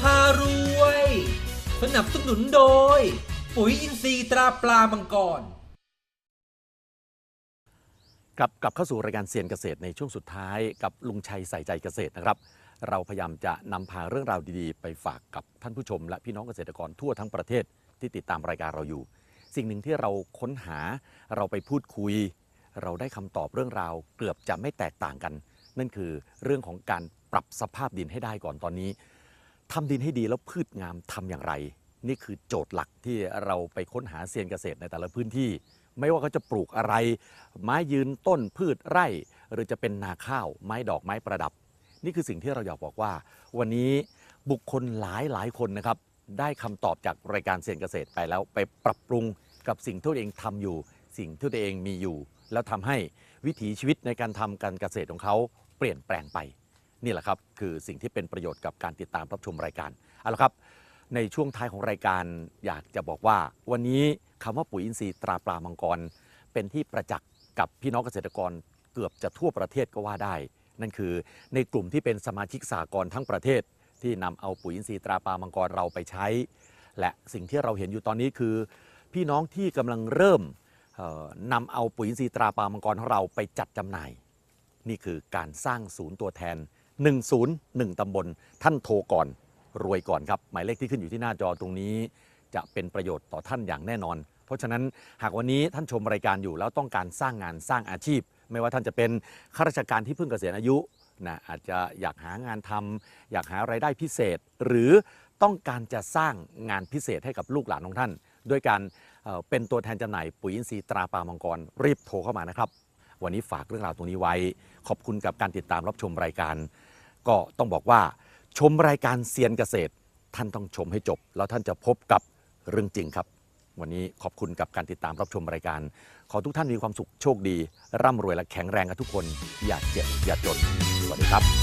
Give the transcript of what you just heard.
พารวย สนับสนุนโดย ปุ๋ยอินทรีย์ตราปลามังกร กลับกลับเข้าสู่รายการเซียนเกษตรในช่วงสุดท้ายกับลุงชัยใส่ใจเกษตรนะครับ เราพยายามจะนำพาเรื่องราวดีๆ ไปฝากกับท่านผู้ชม และพี่น้องเกษตรกรทั่วทั้งประเทศที่ติดตามรายการเราอยู่ สิ่งหนึ่งที่เราค้นหาเราไปพูดคุย เราได้คำตอบเรื่องราวเกือบจะไม่แตกต่างกัน นั่นคือเรื่องของการปรับสภาพดินให้ได้ก่อนตอนนี้ ทำดินให้ดีแล้วพืชงามทำอย่างไร นี่คือโจทย์หลักที่เราไปค้นหาเซียนเกษตรในแต่ละพื้นที่ ไม่ว่าเขาจะปลูกอะไร ไม้ยืนต้นพืชไร่ หรือจะเป็นนาข้าว ไม้ดอกไม้ประดับ นี่คือสิ่งที่เราอยากบอกว่า วันนี้บุคคลหลายหลายคนนะครับ ได้คำตอบจากรายการเซียนเกษตรไปแล้ว ไปปรับปรุงกับสิ่งที่ตัวเองทำอยู่ สิ่งที่ตัวเองมีอยู่ แล้วทำให้วิถีชีวิตในการทำการเกษตรของเขาเปลี่ยนแปลงไป นี่แหละครับคือสิ่งที่เป็นประโยชน์กับการติดตามรับชมรายการเอาละครับ ในช่วงท้ายของรายการอยากจะบอกว่า วันนี้คำว่าปุ๋ยอินทรีย์ตราปลามังกร เป็นที่ประจักษ์กับพี่น้องเกษตรกรเกือบจะทั่วประเทศก็ว่าได้ นั่นคือในกลุ่มที่เป็นสมาชิกสากลทั้งประเทศ ที่นำเอาปุ๋ยอินทรีย์ตราปลามังกรเราไปใช้ และสิ่งที่เราเห็นอยู่ตอนนี้คือ พี่น้องที่กำลังเริ่มนำเอาปุ๋ยอินทรีย์ตราปลามังกรของเราไปจัดจำหน่าย นี่คือการสร้างศูนย์ตัวแทน 101 ตำบล ท่านโทรก่อนรวยก่อนครับ หมายเลขที่ขึ้นอยู่ที่หน้าจอตรงนี้ จะเป็นประโยชน์ต่อท่านอย่างแน่นอน เพราะฉะนั้นหากวันนี้ท่านชมรายการอยู่แล้วต้องการสร้างงานสร้างอาชีพ ไม่ว่าท่านจะเป็นข้าราชการที่เพิ่งเกษียณอายุนะอาจจะอยากหางานทำอยากหารายได้พิเศษ หรือต้องการจะสร้างงานพิเศษให้กับลูกหลานของท่าน ด้วยการเอ่อเป็นตัวแทนจำหน่ายปุ๋ยอินทรีย์ตราปลามังกรรีบโทรเข้ามานะครับ วันนี้ฝากเรื่องราวตรงนี้ไว้ ขอบคุณกับการติดตามรับชมรายการ ก็ต้องบอกว่า ชมรายการเซียนเกษตร ท่านต้องชมให้จบ แล้วท่านจะพบกับเรื่องจริงครับ วันนี้ขอบคุณกับการติดตามรับชมรายการ ขอทุกท่านมีความสุขโชคดี ร่ำรวยและแข็งแรงกันทุกคน อย่าเจ็บอย่าจนสวัสดีครับ